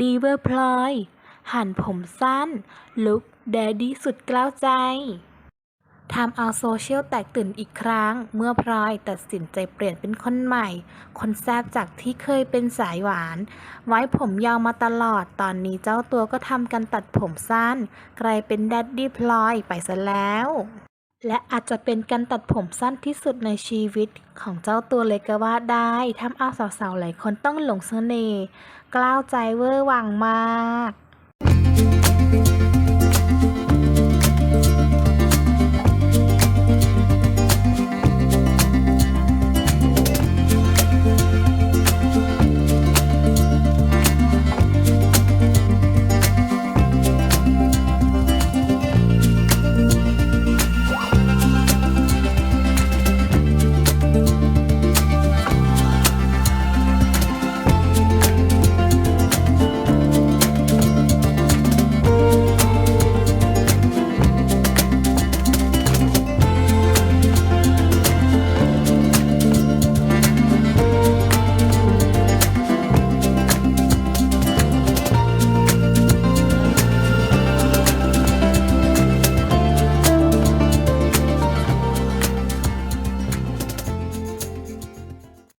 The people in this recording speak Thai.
ดีเวอร์พลอย หันผมสั้น ลุคแดดดี้สุดกล้าวใจทำเอาโซเชียลแตกตื่นอีกครั้ง เมื่อพลอยตัดสินใจเปลี่ยนเป็นคนใหม่ คนแซบจากที่เคยเป็นสายหวาน ไว้ผมยาวมาตลอดตอนนี้เจ้าตัวก็ทำการตัดผมสั้น กลายเป็นแดดดี้พลอยไปซะแล้ว และอาจจะเป็นการตัดผมสั้นที่สุดในชีวิตของเจ้าตัวเลยก็ว่าได้ทำเอาสาวๆหลายคนต้องหลงเสน่ห์กล้าวใจเวอร์วังมาก